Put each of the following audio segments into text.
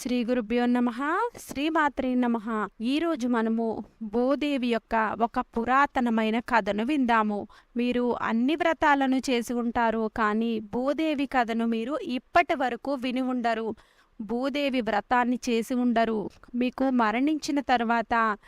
శ్రీ గురుభ్యో నమ. శ్రీమాత్రే నమ. ఈ రోజు మనము భూదేవి యొక్క ఒక పురాతనమైన కథను విందాము. మీరు అన్ని వ్రతాలను చేసి ఉంటారు కానీ భూదేవి కథను మీరు ఇప్పటి వరకు విని ఉండరు. భూదేవి వ్రతాన్ని చేసి ఉండరు. మీకు మరణించిన తర్వాత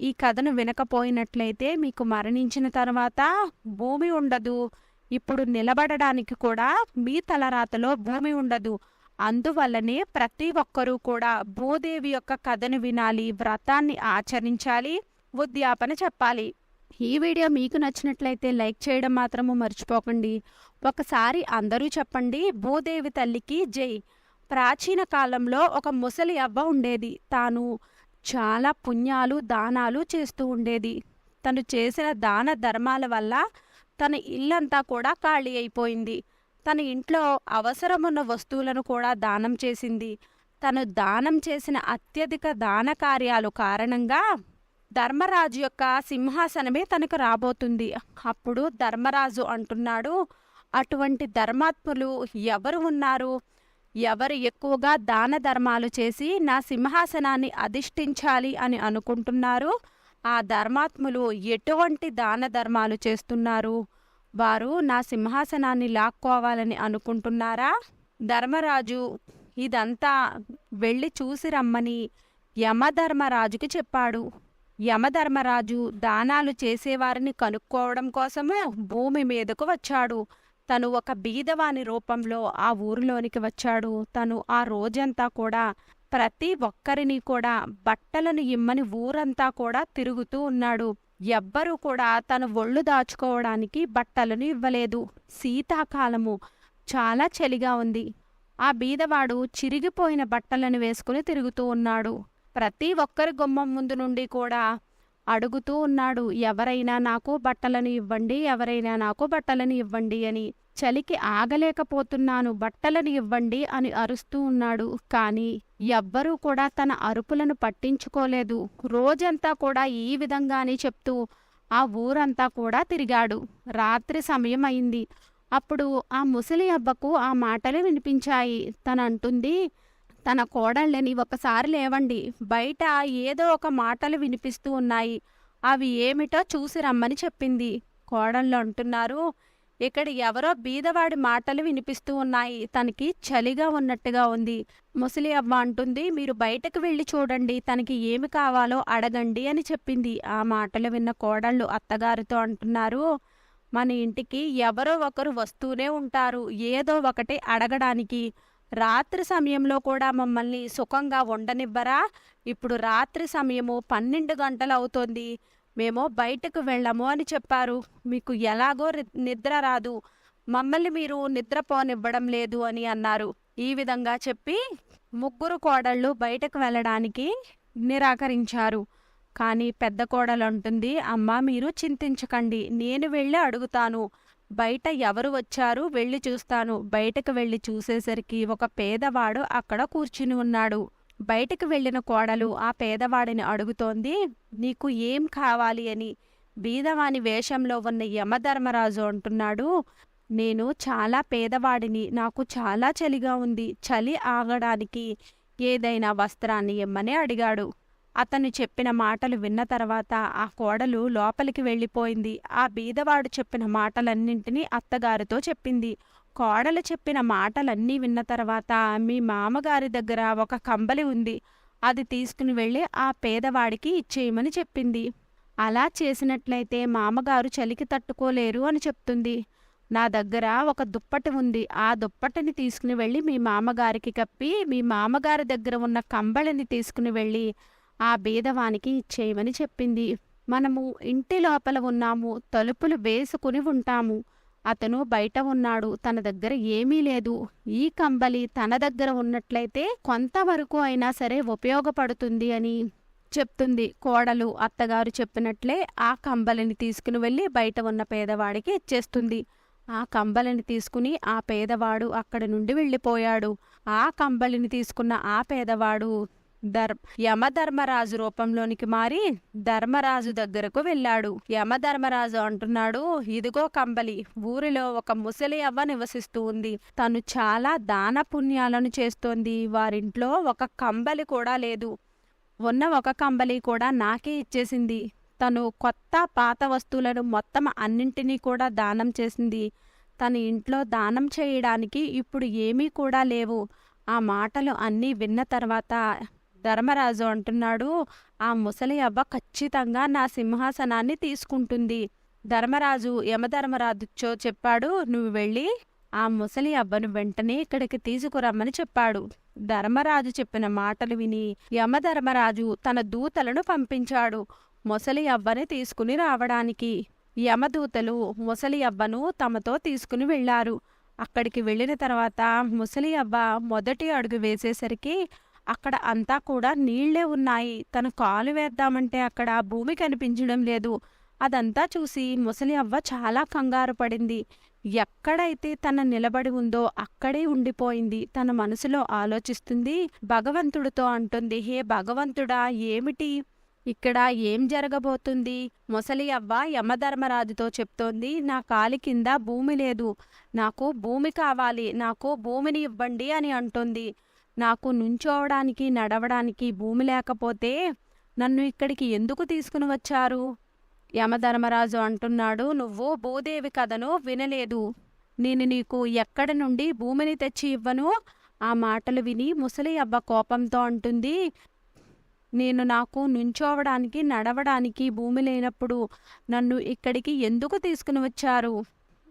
ఈ కథను వినకపోయినట్లయితే మీకు మరణించిన తర్వాత భూమి ఉండదు. ఇప్పుడు నిలబడడానికి కూడా మీ తలరాతలో భూమి ఉండదు. అందువల్లనే ప్రతి ఒక్కరూ కూడా భూదేవి యొక్క కథను వినాలి వ్రతాన్ని ఆచరించాలి ఉద్యాపన చెప్పాలి. ఈ వీడియో మీకు నచ్చినట్లయితే లైక్ చేయడం మాత్రము మర్చిపోకండి. ఒకసారి అందరూ చెప్పండి భూదేవి తల్లికి జై. ప్రాచీన కాలంలో ఒక ముసలి అవ్వ ఉండేది. తాను చాలా పుణ్యాలు దానాలు చేస్తూ ఉండేది. తను చేసిన దాన ధర్మాల వల్ల తన ఇల్లంతా కూడా ఖాళీ అయిపోయింది. తన ఇంట్లో అవసరమున్న వస్తువులను కూడా దానం చేసింది. తను దానం చేసిన అత్యధిక దాన కార్యాలు కారణంగా ధర్మరాజు యొక్క సింహాసనమే తనకు రాబోతుంది. అప్పుడు ధర్మరాజు అంటున్నాడు అటువంటి ధర్మాత్ములు ఎవరు ఉన్నారు? ఎవరు ఎక్కువగా దాన ధర్మాలు చేసి నా సింహాసనాన్ని అధిష్ఠించాలి అని అనుకుంటున్నారు? ఆ ధర్మాత్ములు ఎటువంటి దాన ధర్మాలు చేస్తున్నారు? వారు నా సింహాసనాన్ని లాక్కోవాలని అనుకుంటున్నారా? ధర్మరాజు ఇదంతా వెళ్ళి చూసి రమ్మని యమధర్మరాజుకి చెప్పాడు. యమధర్మరాజు దానాలు చేసేవారిని కనుక్కోవడం కోసమే భూమి మీదకు వచ్చాడు. తను ఒక బీదవాని రూపంలో ఆ ఊరిలోనికి వచ్చాడు. తను ఆ రోజంతా కూడా ప్రతి ఒక్కరిని కూడా బట్టలను ఇమ్మని ఊరంతా కూడా తిరుగుతూ ఉన్నాడు. ఎవ్వరూ కూడా తన ఒళ్ళు దాచుకోవడానికి బట్టలను ఇవ్వలేదు. శీతాకాలము చాలా చలిగా ఉంది. ఆ బీదవాడు చిరిగిపోయిన బట్టలను వేసుకుని తిరుగుతూ ఉన్నాడు. ప్రతి ఒక్కరి గుమ్మం ముందు నుండి కూడా అడుగుతూ ఉన్నాడు ఎవరైనా నాకు బట్టలను ఇవ్వండి ఎవరైనా నాకు బట్టలను ఇవ్వండి అని. చలికి ఆగలేకపోతున్నాను బట్టలను ఇవ్వండి అని అరుస్తూ ఉన్నాడు. కానీ ఎవ్వరూ కూడా తన అరుపులను పట్టించుకోలేదు. రోజంతా కూడా ఈ విధంగానే చెప్తూ ఆ ఊరంతా కూడా తిరిగాడు. రాత్రి సమయం అయింది అప్పుడు ఆ ముసలి అబ్బకు ఆ మాటలు వినిపించాయి. తనంటుంది తన కోడళ్ళని ఒకసారి లేవండి. బయట ఏదో ఒక మాటలు వినిపిస్తూ ఉన్నాయి. అవి ఏమిటో చూసి రమ్మని చెప్పింది. కోడళ్ళు అంటున్నారు ఇక్కడ ఎవరో బీదవాడి మాటలు వినిపిస్తూ ఉన్నాయి. తనకి చలిగా ఉన్నట్టుగా ఉంది. ముసలి అవ్వ అంటుంది మీరు బయటకు వెళ్ళి చూడండి. తనకి ఏమి కావాలో అడగండి అని చెప్పింది. ఆ మాటలు విన్న కోడళ్ళు అత్తగారితో అంటున్నారు మన ఇంటికి ఎవరో ఒకరు వస్తూనే ఉంటారు. ఏదో ఒకటి అడగడానికి. రాత్రి సమయంలో కూడా మమ్మల్ని సుఖంగా ఉండనివ్వరా? ఇప్పుడు రాత్రి సమయము పన్నెండు గంటలు అవుతోంది. మేము బయటకు వెళ్ళము అని చెప్పారు. మీకు ఎలాగో నిద్ర రాదు. మమ్మల్ని మీరు నిద్రపోనివ్వడం లేదు అని అన్నారు. ఈ విధంగా చెప్పి ముగ్గురు కోడళ్ళు బయటకు వెళ్ళడానికి నిరాకరించారు. కానీ పెద్ద కోడలు అంటుంది అమ్మ మీరు చింతించకండి. నేను వెళ్ళి అడుగుతాను. బయట ఎవరు వచ్చారు వెళ్ళి చూస్తాను. బయటకు వెళ్ళి చూసేసరికి ఒక పేదవాడు అక్కడ కూర్చుని ఉన్నాడు. బయటకు వెళ్ళిన కోడలు ఆ పేదవాడిని అడుగుతోంది నీకు ఏం కావాలి అని? బీదవాని వేషంలో ఉన్న యమధర్మరాజు అంటున్నాడు నేను చాలా పేదవాడిని నాకు చాలా చలిగా ఉంది చలి ఆగడానికి ఏదైనా వస్త్రాన్ని ఇమ్మని అడిగాడు. అతను చెప్పిన మాటలు విన్న తర్వాత ఆ కోడలు లోపలికి వెళ్ళిపోయింది. ఆ బీదవాడు చెప్పిన మాటలన్నింటినీ అత్తగారితో చెప్పింది. కోడలు చెప్పిన మాటలన్నీ విన్న తర్వాత మీ మామగారి దగ్గర ఒక కంబలి ఉంది. అది తీసుకుని వెళ్ళి ఆ పేదవాడికి ఇచ్చేయమని చెప్పింది. అలా చేసినట్లయితే మామగారు చలికి తట్టుకోలేరు అని చెప్తుంది. నా దగ్గర ఒక దుప్పటి ఉంది. ఆ దుప్పటిని తీసుకుని వెళ్ళి మీ మామగారికి కప్పి మీ మామగారి దగ్గర ఉన్న కంబళిని తీసుకుని వెళ్ళి ఆ బీదవానికి ఇచ్చేయమని చెప్పింది. మనము ఇంటి లోపల ఉన్నాము. తలుపులు వేసుకుని ఉంటాము. అతను బయట ఉన్నాడు తన దగ్గర ఏమీ లేదు. ఈ కంబలి తన దగ్గర ఉన్నట్లయితే కొంతవరకు అయినా సరే ఉపయోగపడుతుంది అని చెప్తుంది కోడలు. అత్తగారు చెప్పినట్లే ఆ కంబలిని తీసుకుని వెళ్ళి బయట ఉన్న పేదవాడికి ఇచ్చేస్తుంది. ఆ కంబలిని తీసుకుని ఆ పేదవాడు అక్కడి నుండి వెళ్ళిపోయాడు. ఆ కంబలిని తీసుకున్న ఆ పేదవాడు ధర్ యమధర్మరాజు రూపంలోనికి మారి ధర్మరాజు దగ్గరకు వెళ్ళాడు. యమధర్మరాజు అంటున్నాడు ఇదిగో కంబలి ఊరిలో ఒక ముసలి అవ్వ నివసిస్తూ ఉంది. తను చాలా దాన పుణ్యాలను చేస్తోంది. వారింట్లో ఒక కంబలి కూడా లేదు. ఉన్న ఒక కంబలి కూడా నాకే ఇచ్చేసింది. తను కొత్త పాత వస్తువులను మొత్తం అన్నింటినీ కూడా దానం చేసింది. తన ఇంట్లో దానం చేయడానికి ఇప్పుడు ఏమీ కూడా లేవు. ఆ మాటలు అన్నీ విన్న తర్వాత ధర్మరాజు అంటున్నాడు ఆ ముసలి అవ్వ ఖచ్చితంగా నా సింహాసనాన్ని తీసుకుంటుంది. ధర్మరాజు యమధర్మరాజుచ్చో చెప్పాడు నువ్వు వెళ్ళి ఆ ముసలి అవ్వను వెంటనే ఇక్కడికి తీసుకురమ్మని చెప్పాడు. ధర్మరాజు చెప్పిన మాటలు విని యమధర్మరాజు తన దూతలను పంపించాడు ముసలి అవ్వని తీసుకుని రావడానికి. యమదూతలు ముసలి అవ్వను తమతో తీసుకుని వెళ్ళారు అక్కడికి వెళ్ళిన తర్వాత ముసలి అవ్వ మొదటి అడుగు వేసేసరికి అక్కడ అంతా కూడా నీళ్ళే ఉన్నాయి. తను కాలు వేద్దామంటే అక్కడ భూమి కనిపించడం లేదు. అదంతా చూసి ముసలి అవ్వ చాలా కంగారు పడింది. ఎక్కడైతే తన నిలబడి ఉందో అక్కడే ఉండిపోయింది. తన మనసులో ఆలోచిస్తుంది భగవంతుడితో అంటుంది హే భగవంతుడా ఏమిటి? ఇక్కడ ఏం జరగబోతుంది? ముసలి అవ్వ యమధర్మరాజుతో చెప్తోంది నా కాలి కింద భూమి లేదు. నాకు భూమి కావాలి. నాకు భూమిని ఇవ్వండి అని అంటుంది. నాకు నుంచోవడానికి నడవడానికి భూమి లేకపోతే నన్ను ఇక్కడికి ఎందుకు తీసుకుని వచ్చారు? యమధర్మరాజు అంటున్నాడు. నువ్వు భూదేవి కథను వినలేదు. నేను నీకు ఎక్కడి నుండి భూమిని తెచ్చి ఇవ్వను? ఆ మాటలు విని ముసలి అబ్బ కోపంతో అంటుంది. నేను నాకు నుంచోవడానికి నడవడానికి భూమి లేనప్పుడు నన్ను ఇక్కడికి ఎందుకు తీసుకుని వచ్చారు?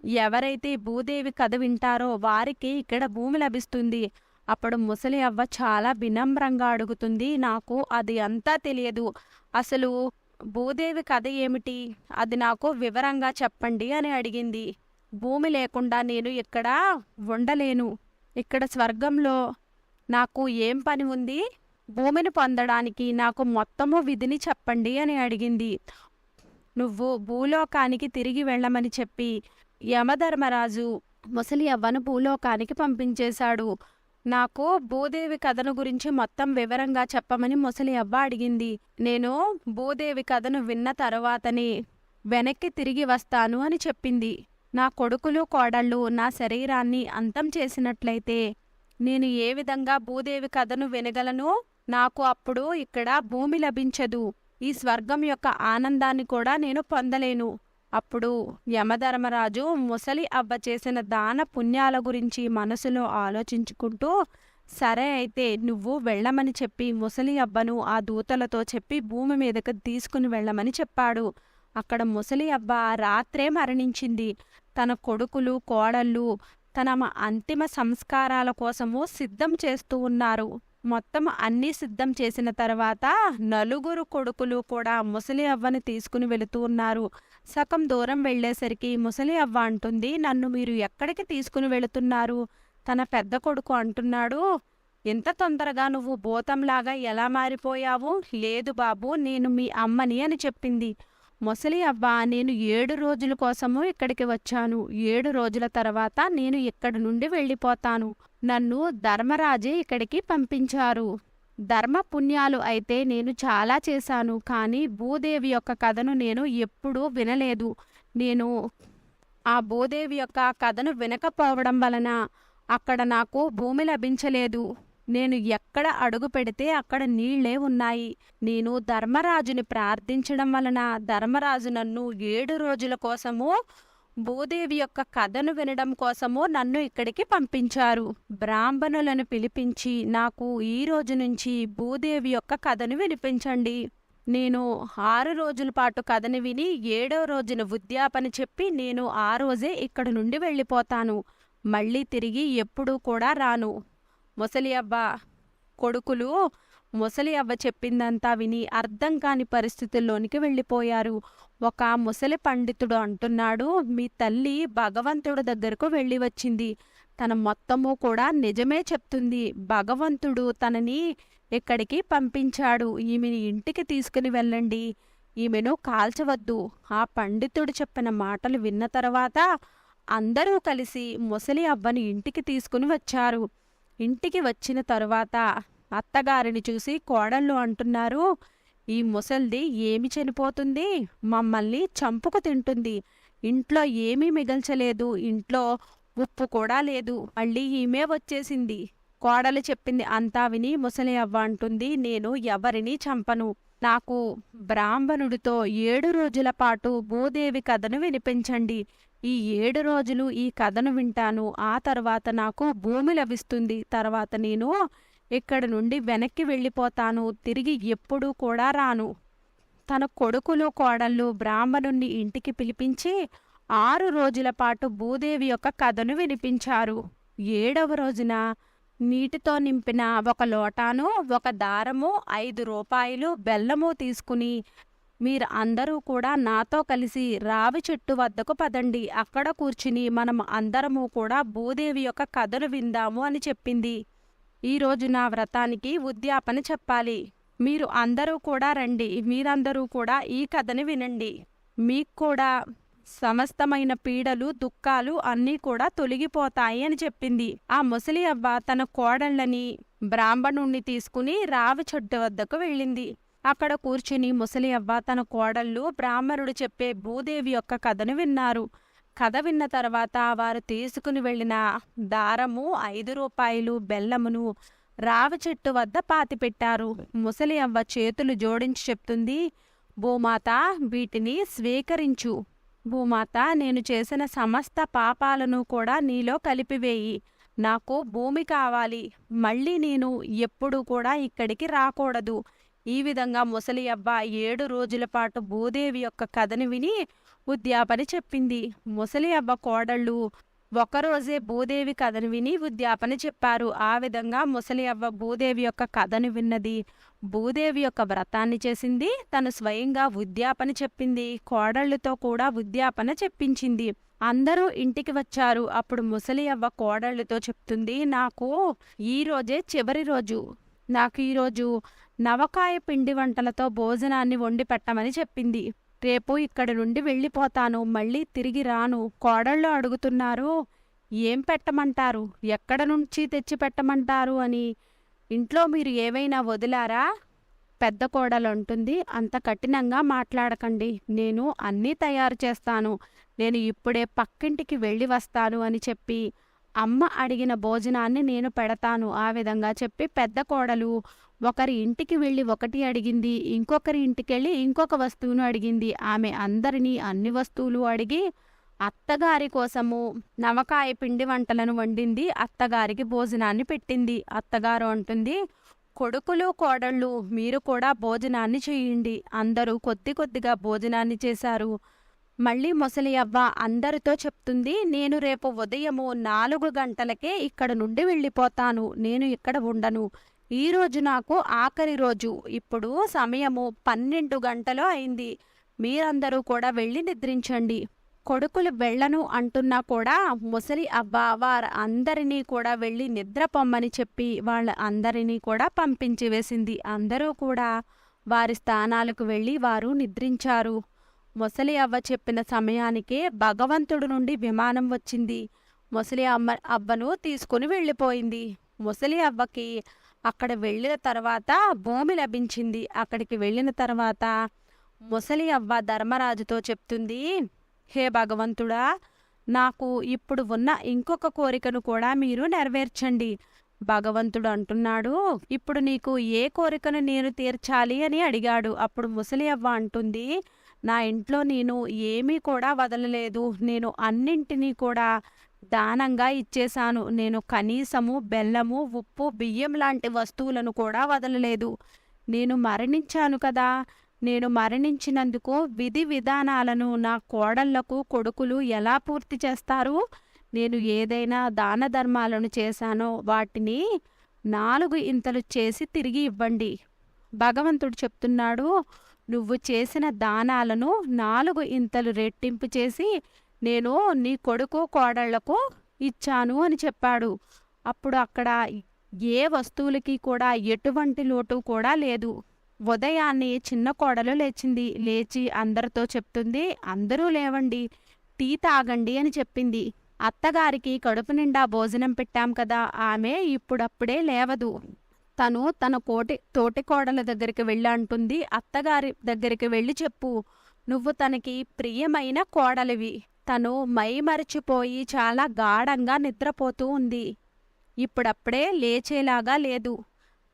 ఎవరైతే భూదేవి కథ వింటారో వారికి ఇక్కడ భూమి లభిస్తుంది. అప్పుడు ముసలి అవ్వ చాలా వినమ్రంగా అడుగుతుంది నాకు అది అంతా తెలియదు. అసలు భూదేవి కథ ఏమిటి? అది నాకు వివరంగా చెప్పండి అని అడిగింది. భూమి లేకుండా నేను ఇక్కడ ఉండలేను. ఇక్కడ స్వర్గంలో నాకు ఏం పని ఉంది? భూమిని పొందడానికి నాకు మొత్తము విధిని చెప్పండి అని అడిగింది. నువ్వు భూలోకానికి తిరిగి వెళ్ళమని చెప్పి యమధర్మరాజు ముసలి అవ్వను భూలోకానికి పంపించేశాడు. నాకు భూదేవి కథను గురించి మొత్తం వివరంగా చెప్పమని ముసలి అవ్వ అడిగింది. నేను భూదేవి కథను విన్న తరువాతనే వెనక్కి తిరిగి వస్తాను అని చెప్పింది. నా కొడుకులు కోడళ్ళు నా శరీరాన్ని అంతం చేసినట్లయితే నేను ఏ విధంగా భూదేవి కథను వినగలను? నాకు అప్పుడు ఇక్కడ భూమి లభించదు. ఈ స్వర్గం యొక్క ఆనందాన్ని కూడా నేను పొందలేను. అప్పుడు యమధర్మరాజు ముసలి అవ్వ చేసిన దాన పుణ్యాల గురించి మనసులో ఆలోచించుకుంటూ సరే అయితే నువ్వు వెళ్ళమని చెప్పి ముసలి అబ్బను ఆ దూతలతో చెప్పి భూమి మీదకు తీసుకుని వెళ్ళమని చెప్పాడు. అక్కడ ముసలి అబ్బ రాత్రే మరణించింది. తన కొడుకులు కోడళ్ళు తన అంతిమ సంస్కారాల కోసము సిద్ధం చేస్తూ ఉన్నారు. మొత్తం అన్నీ సిద్ధం చేసిన తర్వాత నలుగురు కొడుకులు కూడా ముసలి అవ్వని తీసుకుని వెళుతూ ఉన్నారు. సగం దూరం వెళ్ళేసరికి ముసలి అవ్వ అంటుంది నన్ను మీరు ఎక్కడికి తీసుకుని వెళుతున్నారు? తన పెద్ద కొడుకు అంటున్నాడు ఎంత తొందరగా నువ్వు భూతంలాగా ఎలా మారిపోయావు? లేదు బాబు నేను మీ అమ్మని అని చెప్పింది. ముసలి అవ్వ నేను ఏడు రోజుల కోసము ఇక్కడికి వచ్చాను. ఏడు రోజుల తర్వాత నేను ఇక్కడి నుండి వెళ్ళిపోతాను. నన్ను ధర్మరాజే ఇక్కడికి పంపించారు. ధర్మ పుణ్యాలు అయితే నేను చాలా చేశాను కానీ భూదేవి యొక్క కథను నేను ఎప్పుడూ వినలేదు. నేను ఆ భూదేవి యొక్క కథను వినకపోవడం వలన అక్కడ నాకు భూమి లభించలేదు. నేను ఎక్కడ అడుగు పెడితే అక్కడ నీళ్ళే ఉన్నాయి. నేను ధర్మరాజుని ప్రార్థించడం వలన ధర్మరాజు నన్ను ఏడు రోజుల కోసము భూదేవి యొక్క కథను వినడం కోసము నన్ను ఇక్కడికి పంపించారు. బ్రాహ్మణులను పిలిపించి నాకు ఈ రోజు నుంచి భూదేవి యొక్క కథను వినిపించండి. నేను ఆరు రోజుల పాటు కథను విని ఏడో రోజున ఉద్యాపన చెప్పి నేను ఆ రోజే ఇక్కడ నుండి వెళ్ళిపోతాను. మళ్ళీ తిరిగి ఎప్పుడూ కూడా రాను. ముసలి అబ్బా కొడుకులు ముసలి అవ్వ చెప్పిందంతా విని అర్థం కాని పరిస్థితుల్లోనికి వెళ్ళిపోయారు. ఒక ముసలి పండితుడు అంటున్నాడు మీ తల్లి భగవంతుడి దగ్గరకు వెళ్ళి వచ్చింది. తన మొత్తము కూడా నిజమే చెప్తుంది. భగవంతుడు తనని ఇక్కడికి పంపించాడు? ఈమెని ఇంటికి తీసుకుని వెళ్ళండి. ఈమెను కాల్చవద్దు. ఆ పండితుడు చెప్పిన మాటలు విన్న తర్వాత అందరూ కలిసి ముసలి అవ్వని ఇంటికి తీసుకుని వచ్చారు. ఇంటికి వచ్చిన తరువాత అత్తగారిని చూసి కోడళ్ళు అంటున్నారు ఈ ముసల్ది ఏమి చనిపోతుంది? మమ్మల్ని చంపుకు తింటుంది. ఇంట్లో ఏమీ మిగల్చలేదు. ఇంట్లో ఉప్పు కూడా లేదు. మళ్ళీ ఈమె వచ్చేసింది. కోడలు చెప్పింది అంతా విని ముసలి అవ్వ అంటుంది నేను ఎవరిని చంపను. నాకు బ్రాహ్మణుడితో ఏడు రోజుల పాటు భూదేవి కథను వినిపించండి. ఈ ఏడు రోజులు ఈ కథను వింటాను. ఆ తర్వాత నాకు భూమి లభిస్తుంది. తర్వాత నేను ఇక్కడ నుండి వెనక్కి వెళ్ళిపోతాను తిరిగి ఎప్పుడూ కూడా రాను. తన కొడుకులు కోడళ్ళు బ్రాహ్మణుణ్ణి ఇంటికి పిలిపించి ఆరు రోజుల పాటు భూదేవి యొక్క కథను వినిపించారు. ఏడవ రోజున నీటితో నింపిన ఒక లోటాను ఒక దారము ఐదు రూపాయలు బెల్లము తీసుకుని మీరు అందరూ కూడా నాతో కలిసి రావి చెట్టు వద్దకు పదండి. అక్కడ కూర్చుని మనం అందరము కూడా భూదేవి యొక్క కథలు విందాము అని చెప్పింది. ఈ రోజు నా వ్రతానికి ఉద్యాపన చెప్పాలి. మీరు అందరూ కూడా రండి. మీరందరూ కూడా ఈ కథని వినండి. మీకు కూడా సమస్తమైన పీడలు దుఃఖాలు అన్నీ కూడా తొలగిపోతాయి అని చెప్పింది. ఆ ముసలి అవ్వ తన కోడళ్ళని బ్రాహ్మణుణ్ణి తీసుకుని రావి చెట్టు వద్దకు వెళ్ళింది. అక్కడ కూర్చుని ముసలి అవ్వ తన కోడళ్ళు బ్రాహ్మణుడు చెప్పే భూదేవి యొక్క కథను విన్నారు. కథ విన్న తర్వాత వారు తీసుకుని వెళ్ళిన దారము ఐదు రూపాయలు బెల్లమును రావి చెట్టు వద్ద పాతిపెట్టారు ముసలి అవ్వ చేతులు జోడించి చెప్తుంది భూమాత వీటిని స్వీకరించు. భూమాత నేను చేసిన సమస్త పాపాలను కూడా నీలో కలిపివేయి. నాకు భూమి కావాలి. మళ్ళీ నేను ఎప్పుడు కూడా ఇక్కడికి రాకూడదు. ఈ విధంగా ముసలి అబ్బ ఏడు రోజుల పాటు భూదేవి యొక్క కథను విని ఉద్యాపన చెప్పింది. ముసలి అవ్వ కోడళ్ళు ఒకరోజే భూదేవి కథను విని ఉద్యాపన చెప్పారు. ఆ విధంగా ముసలి అవ్వ భూదేవి యొక్క కథను విన్నది. భూదేవి యొక్క వ్రతాన్ని చేసింది. తను స్వయంగా ఉద్యాపన చెప్పింది. కోడళ్ళతో కూడా ఉద్యాపన చెప్పించింది. అందరూ ఇంటికి వచ్చారు. అప్పుడు ముసలి అవ్వ కోడళ్ళతో చెప్తుంది నాకు ఈ రోజే చివరి రోజు. నాకు ఈరోజు నవకాయ పిండి వంటలతో భోజనాన్ని వండి పెట్టమని చెప్పింది. రేపు ఇక్కడి నుండి వెళ్ళిపోతాను. మళ్ళీ తిరిగి రాను. కోడళ్ళు అడుగుతున్నారు. ఏం పెట్టమంటారు? ఎక్కడ నుంచి తెచ్చి పెట్టమంటారు? అని. ఇంట్లో మీరు ఏవైనా వదిలారా? పెద్ద కోడలు అంటుంది. అంత కఠినంగా మాట్లాడకండి. నేను అన్నీ తయారు చేస్తాను. నేను ఇప్పుడే పక్కింటికి వెళ్ళి వస్తాను అని చెప్పి అమ్మ అడిగిన భోజనాన్ని నేను పెడతాను. ఆ విధంగా చెప్పి పెద్ద కోడలు ఒకరి ఇంటికి వెళ్ళి ఒకటి అడిగింది ఇంకొకరి ఇంటికెళ్ళి ఇంకొక వస్తువును అడిగింది. ఆమె అందరినీ అన్ని వస్తువులు అడిగి అత్తగారి కోసము నవకాయ పిండి వంటలను వండింది. అత్తగారికి భోజనాన్ని పెట్టింది. అత్తగారు అంటుంది కొడుకులు కోడళ్ళు మీరు కూడా భోజనాన్ని చేయండి. అందరూ కొద్ది కొద్దిగా భోజనాన్ని చేశారు. మళ్ళీ ముసలి అవ్వ అందరితో చెప్తుంది నేను రేపు ఉదయము నాలుగు గంటలకే ఇక్కడ నుండి వెళ్ళిపోతాను. నేను ఇక్కడ ఉండను. ఈ రోజు నాకు ఆఖరి రోజు. ఇప్పుడు సమయము పన్నెండు గంటలు అయింది. మీరందరూ కూడా వెళ్ళి నిద్రించండి. కొడుకులు వెళ్ళను అంటున్నా కూడా ముసలి అవ్వ వారు అందరినీ కూడా వెళ్ళి నిద్రపొమ్మని చెప్పి వాళ్ళ అందరినీ కూడా పంపించి వేసింది. అందరూ కూడా వారి స్థానాలకు వెళ్ళి వారు నిద్రించారు. ముసలి అవ్వ చెప్పిన సమయానికే భగవంతుడు నుండి విమానం వచ్చింది. ముసలి అమ్మ అవ్వను తీసుకుని వెళ్ళిపోయింది. ముసలి అవ్వకి అక్కడ వెళ్ళిన తర్వాత భూమి లభించింది. అక్కడికి వెళ్ళిన తర్వాత ముసలి అవ్వ ధర్మరాజుతో చెప్తుంది హే భగవంతుడా నాకు ఇప్పుడు ఉన్న ఇంకొక కోరికను కూడా మీరు నెరవేర్చండి. భగవంతుడు అంటున్నాడు ఇప్పుడు నీకు ఏ కోరికను నేను తీర్చాలి అని అడిగాడు. అప్పుడు ముసలి అవ్వ అంటుంది నా ఇంట్లో నేను ఏమీ కూడా వదలలేదు. నేను అన్నింటినీ కూడా దానంగా ఇచ్చేశాను. నేను కనీసము బెల్లము ఉప్పు బియ్యం లాంటి వస్తువులను కూడా వదలలేదు. నేను మరణించాను కదా! నేను మరణించినందుకు విధి విధానాలను నా కోడళ్ళకు కొడుకులు ఎలా పూర్తి చేస్తారు? నేను ఏదైనా దాన ధర్మాలను చేశానో వాటిని నాలుగు ఇంతలు చేసి తిరిగి ఇవ్వండి. భగవంతుడు చెప్తున్నాడు నువ్వు చేసిన దానాలను నాలుగు ఇంతలు రెట్టింపు చేసి నేను నీ కొడుకు కోడళ్ళకు ఇచ్చాను అని చెప్పాడు. అప్పుడు అక్కడ ఏ వస్తువులకి కూడా ఎటువంటి లోటు కూడా లేదు. ఉదయాన్నే చిన్న కోడలు లేచింది. లేచి అందరితో చెప్తుంది అందరూ లేవండి టీ తాగండి అని చెప్పింది. అత్తగారికి కడుపు నిండా భోజనం పెట్టాం కదా ఆమె ఇప్పుడప్పుడే లేవదు. తను తన కోటి తోటి కోడల దగ్గరికి వెళ్ళి అంటుంది అత్తగారి దగ్గరికి వెళ్ళి చెప్పు నువ్వు తనకి ప్రియమైన కోడలివి. తను మైమరిచిపోయి చాలా గాఢంగా నిద్రపోతూ ఉంది. ఇప్పుడప్పుడే లేచేలాగా లేదు.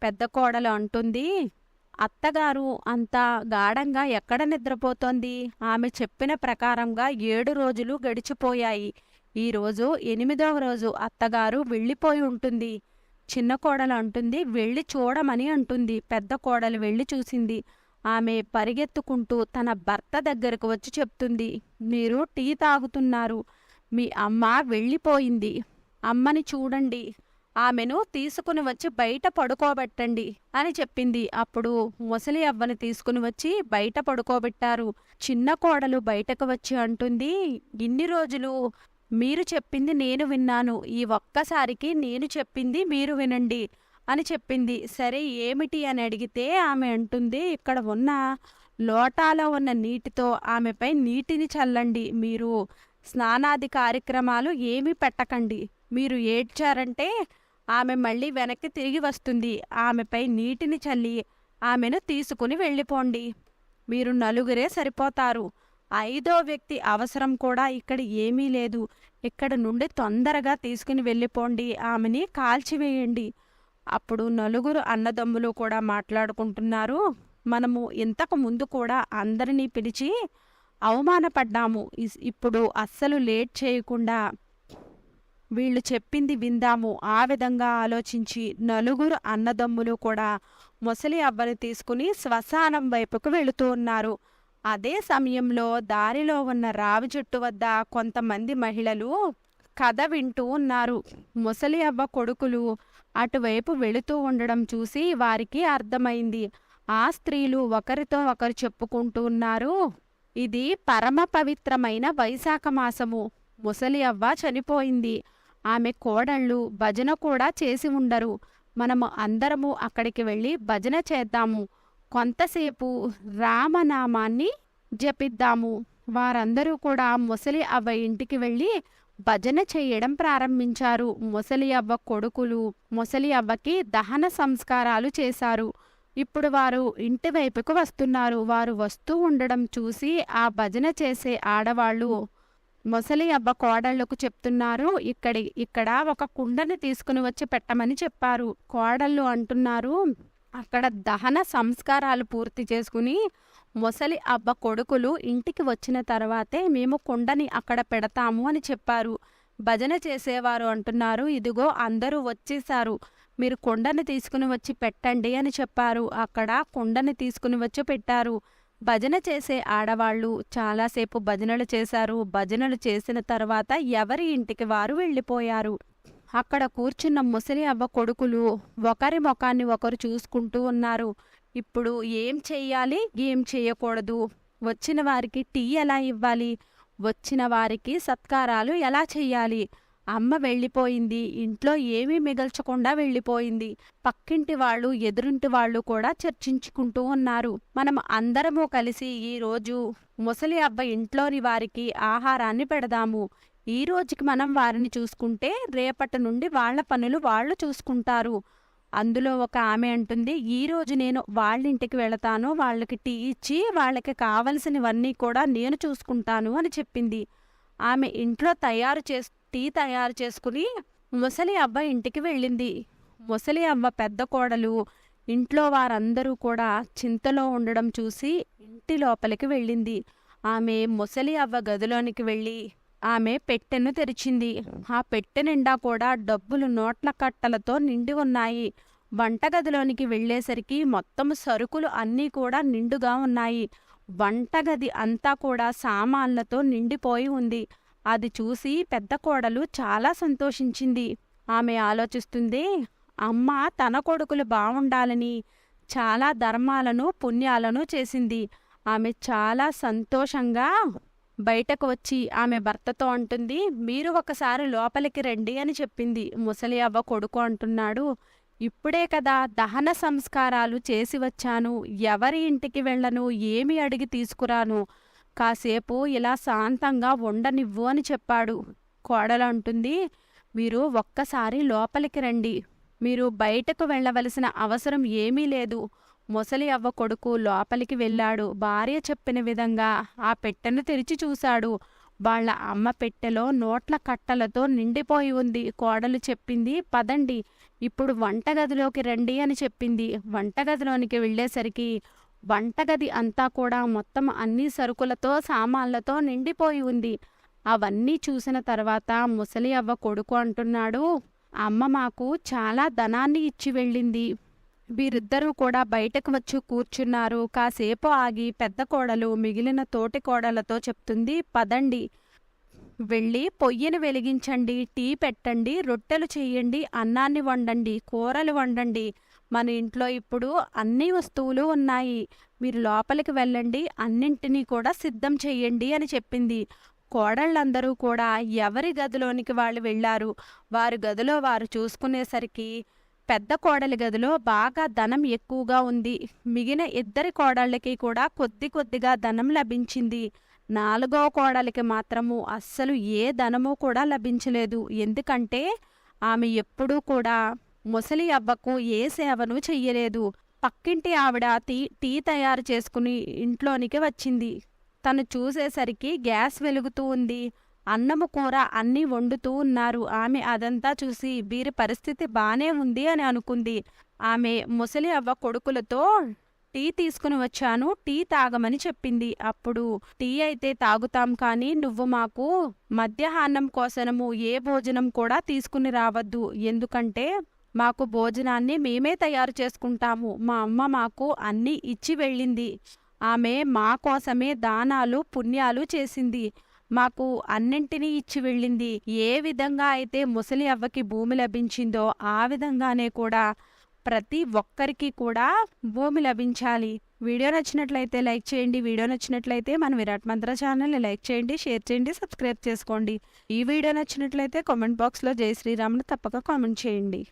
పెద్ద కోడలు అంటుంది అత్తగారు అంత గాఢంగా ఎక్కడ నిద్రపోతోంది? ఆమె చెప్పిన ప్రకారంగా ఏడు రోజులు గడిచిపోయాయి. ఈరోజు ఎనిమిదవ రోజు అత్తగారు వెళ్ళిపోయి ఉంటుంది. చిన్న కోడలు అంటుంది వెళ్ళి చూడమని అంటుంది. పెద్ద కోడలు వెళ్ళి చూసింది ఆమె పరిగెత్తుకుంటూ తన భర్త దగ్గరకు వచ్చి చెప్తుంది మీరు టీ తాగుతున్నారు. మీ అమ్మ వెళ్ళిపోయింది. అమ్మని చూడండి. ఆమెను తీసుకుని వచ్చి బయట పడుకోబెట్టండి అని చెప్పింది. అప్పుడు ముసలి అవ్వని తీసుకుని వచ్చి బయట పడుకోబెట్టారు. చిన్న కోడలు బయటకు వచ్చి అంటుంది ఇన్ని రోజులు మీరు చెప్పింది నేను విన్నాను. ఈ ఒక్కసారికి నేను చెప్పింది మీరు వినండి. అని చెప్పింది. సరే ఏమిటి అని అడిగితే ఆమె అంటుంది ఇక్కడ ఉన్న లోటాలో ఉన్న నీటితో ఆమెపై నీటిని చల్లండి. మీరు స్నానాది కార్యక్రమాలు ఏమీ పెట్టకండి. మీరు ఏడ్చారంటే ఆమె మళ్ళీ వెనక్కి తిరిగి వస్తుంది. ఆమెపై నీటిని చల్లి ఆమెను తీసుకుని వెళ్ళిపోండి. మీరు నలుగురే సరిపోతారు. ఐదో వ్యక్తి అవసరం కూడా ఇక్కడ ఏమీ లేదు. ఇక్కడ నుండి తొందరగా తీసుకుని వెళ్ళిపోండి. ఆమెని కాల్చివేయండి. అప్పుడు నలుగురు అన్నదమ్ములు కూడా మాట్లాడుకుంటున్నారు. మనము ఇంతకు ముందు కూడా అందరినీ పిలిచి అవమానపడ్డాము. ఇస్- ఇప్పుడు అస్సలు లేట్ చేయకుండా వీళ్ళు చెప్పింది విందాము. ఆ విధంగా ఆలోచించి నలుగురు అన్నదమ్ములు కూడా ముసలి అవ్వని తీసుకుని శ్మశానం వైపుకు వెళుతూ ఉన్నారు. అదే సమయంలో దారిలో ఉన్న రావి చెట్టు వద్ద కొంతమంది మహిళలు కథ వింటూ ఉన్నారు. ముసలి అవ్వ కొడుకులు అటువైపు వెళుతూ ఉండడం చూసి వారికి అర్థమైంది. ఆ స్త్రీలు ఒకరితో ఒకరు చెప్పుకుంటూ ఉన్నారు ఇది పరమ పవిత్రమైన వైశాఖ మాసము. ముసలి అవ్వ చనిపోయింది. ఆమె కోడళ్ళు భజన కూడా చేసి ఉండరు. మనము అందరము అక్కడికి వెళ్ళి భజన చేద్దాము. కొంతసేపు రామనామాన్ని జపిద్దాము. వారందరూ కూడా ముసలి అవ్వ ఇంటికి వెళ్ళి భజన చేయడం ప్రారంభించారు. మొసలి అవ్వ కొడుకులు మొసలి అవ్వకి దహన సంస్కారాలు చేశారు. ఇప్పుడు వారు ఇంటి వైపుకు వస్తున్నారు. వారు వస్తూ ఉండడం చూసి ఆ భజన చేసే ఆడవాళ్ళు మొసలి అబ్బ కోడళ్ళకు చెప్తున్నారు ఇక్కడి ఇక్కడ ఒక కుండని తీసుకుని వచ్చి పెట్టమని చెప్పారు. కోడళ్ళు అంటున్నారు అక్కడ దహన సంస్కారాలు పూర్తి చేసుకుని ముసలి అబ్బ కొడుకులు ఇంటికి వచ్చిన తర్వాతే మేము కుండని అక్కడ పెడతాము అని చెప్పారు. భజన చేసేవారు అంటున్నారు. ఇదిగో అందరూ వచ్చేశారు. మీరు కుండని తీసుకుని వచ్చి పెట్టండి అని చెప్పారు. అక్కడ కుండని తీసుకుని వచ్చి పెట్టారు. భజన చేసే ఆడవాళ్ళు చాలాసేపు భజనలు చేశారు. భజనలు చేసిన తర్వాత ఎవరి ఇంటికి వారు వెళ్ళిపోయారు. అక్కడ కూర్చున్న ముసలి అవ్వ కొడుకులు ఒకరి ముఖాన్ని ఒకరు చూసుకుంటూ ఉన్నారు. ఇప్పుడు ఏం చెయ్యాలి? ఏం చేయకూడదు వచ్చిన వారికి టీ ఎలా ఇవ్వాలి? వచ్చిన వారికి సత్కారాలు ఎలా చెయ్యాలి? అమ్మ వెళ్ళిపోయింది. ఇంట్లో ఏమీ మిగల్చకుండా వెళ్ళిపోయింది. పక్కింటి వాళ్ళు ఎదురింటి వాళ్ళు కూడా చర్చించుకుంటూ ఉన్నారు. మనం అందరము కలిసి ఈ రోజు ముసలి అబ్బ ఇంట్లోని వారికి ఆహారాన్ని పెడదాము. ఈ రోజుకి మనం వారిని చూసుకుంటే రేపటి నుండి వాళ్ళ పనులు వాళ్ళు చూసుకుంటారు. అందులో ఒక ఆమె అంటుంది ఈ రోజు నేను వాళ్ళ ఇంటికి వెళతాను వాళ్ళకి టీ ఇచ్చి వాళ్ళకి కావలసినవన్నీ కూడా నేను చూసుకుంటాను అని చెప్పింది. ఆమె ఇంట్లో తయారు చేస్ టీ తయారు చేసుకుని ముసలి అవ్వ ఇంటికి వెళ్ళింది. ముసలి అవ్వ పెద్ద కోడలు. ఇంట్లో వారందరూ కూడా చింతలో ఉండడం చూసి ఇంటి లోపలికి వెళ్ళింది. ఆమె ముసలి అవ్వ గదిలోనికి వెళ్ళి ఆమె పెట్టెను తెరిచింది. ఆ పెట్టె నిండా కూడా డబ్బులు నోట్ల కట్టలతో నిండి ఉన్నాయి. వంటగదిలోనికి వెళ్ళేసరికి మొత్తం సరుకులు అన్నీ కూడా నిండుగా ఉన్నాయి. వంటగది అంతా కూడా సామాన్లతో నిండిపోయి ఉంది. అది చూసి పెద్ద కోడలు చాలా సంతోషించింది. ఆమె ఆలోచిస్తుంది అమ్మ తన కొడుకులు బాగుండాలని చాలా ధర్మాలను పుణ్యాలను చేసింది. ఆమె చాలా సంతోషంగా బయటకు వచ్చి ఆమె భర్తతో అంటుంది మీరు ఒకసారి లోపలికి రండి అని చెప్పింది. ముసలి అవ్వ కొడుకు అంటున్నాడు ఇప్పుడే కదా దహన సంస్కారాలు చేసి వచ్చాను. ఎవరి ఇంటికి వెళ్ళను? ఏమి అడిగి తీసుకురాను? కాసేపు ఇలా శాంతంగా ఉండనివ్వు అని చెప్పాడు. కోడలు అంటుంది మీరు ఒక్కసారి లోపలికి రండి. మీరు బయటకు వెళ్ళవలసిన అవసరం ఏమీ లేదు. ముసలి అవ్వ కొడుకు లోపలికి వెళ్ళాడు. భార్య చెప్పిన విధంగా ఆ పెట్టెను తెరిచి చూశాడు. వాళ్ళ అమ్మ పెట్టెలో నోట్ల కట్టలతో నిండిపోయి ఉంది. కోడలు చెప్పింది పదండి ఇప్పుడు వంటగదిలోకి రండి అని చెప్పింది. వంటగదిలోనికి వెళ్ళేసరికి వంటగది అంతా కూడా మొత్తం అన్ని సరుకులతో సామాన్లతో నిండిపోయి ఉంది. అవన్నీ చూసిన తర్వాత ముసలి అవ్వ కొడుకు అంటున్నాడు అమ్మ మాకు చాలా ధనాన్ని ఇచ్చి వెళ్ళింది. వీరిద్దరూ కూడా బయటకు వచ్చి కూర్చున్నారు. కాసేపు ఆగి పెద్ద కోడలు మిగిలిన తోటి కోడలతో చెప్తుంది పదండి వెళ్ళి పొయ్యిని వెలిగించండి టీ పెట్టండి రొట్టెలు చేయండి అన్నాన్ని వండండి కూరలు వండండి. మన ఇంట్లో ఇప్పుడు అన్ని వస్తువులు ఉన్నాయి. మీరు లోపలికి వెళ్ళండి అన్నింటినీ కూడా సిద్ధం చేయండి అని చెప్పింది. కోడళ్ళందరూ కూడా ఎవరి గదిలోనికి వాళ్ళు వెళ్ళారు? వారి గదిలో వారు చూసుకునేసరికి పెద్ద కోడలి గదిలో బాగా ధనం ఎక్కువగా ఉంది. మిగిలిన ఇద్దరి కోడళ్ళకి కూడా కొద్ది కొద్దిగా ధనం లభించింది. నాలుగో కోడలికి మాత్రము అస్సలు ఏ ధనము కూడా లభించలేదు. ఎందుకంటే ఆమె ఎప్పుడూ కూడా ముసలి అవ్వకు ఏ సేవను చెయ్యలేదు. పక్కింటి ఆవిడ టీ టీ తయారు చేసుకుని ఇంట్లోనికి వచ్చింది. తను చూసేసరికి గ్యాస్ వెలుగుతూ ఉంది. అన్నము కూర అన్నీ వండుతూ ఉన్నారు. ఆమె అదంతా చూసి వీరి పరిస్థితి బానే ఉంది అని అనుకుంది. ఆమె ముసలి అవ్వ కొడుకులతో టీ తీసుకుని వచ్చాను టీ తాగమని చెప్పింది. అప్పుడు టీ అయితే తాగుతాం కానీ నువ్వు మాకు మధ్యాహ్నం కోసనము ఏ భోజనం కూడా తీసుకుని రావద్దు. ఎందుకంటే మాకు భోజనాన్ని మేమే తయారు చేసుకుంటాము. మా అమ్మ మాకు అన్నీ ఇచ్చి వెళ్ళింది. ఆమె మా కోసమే దానాలు పుణ్యాలు చేసింది. మాకు అన్నింటినీ ఇచ్చి వెళ్ళింది. ఏ విధంగా అయితే ముసలి అవ్వకి భూమి లభించిందో ఆ విధంగానే కూడా ప్రతి ఒక్కరికి కూడా భూమి లభించాలి. వీడియో నచ్చినట్లయితే లైక్ చేయండి. వీడియో నచ్చినట్లయితే మన విరాట్ మంత్ర ఛానల్ని లైక్ చేయండి షేర్ చేయండి సబ్స్క్రైబ్ చేసుకోండి. ఈ వీడియో నచ్చినట్లయితే కామెంట్ బాక్స్లో జై శ్రీరామ్ని తప్పక కామెంట్ చేయండి.